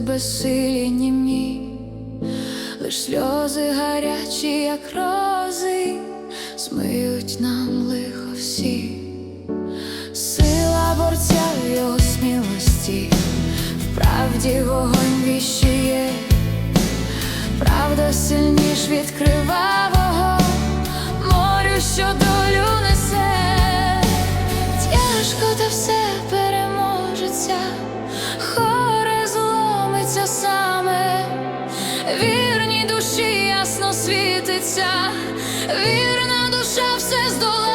безсилі німі, лиш сльози гарячі, як рози, змиють нам лихо всі. Сила борця в його смілості, в правді вогонь віщує, правда сильніш від крил силиться, вірна душа все здолає.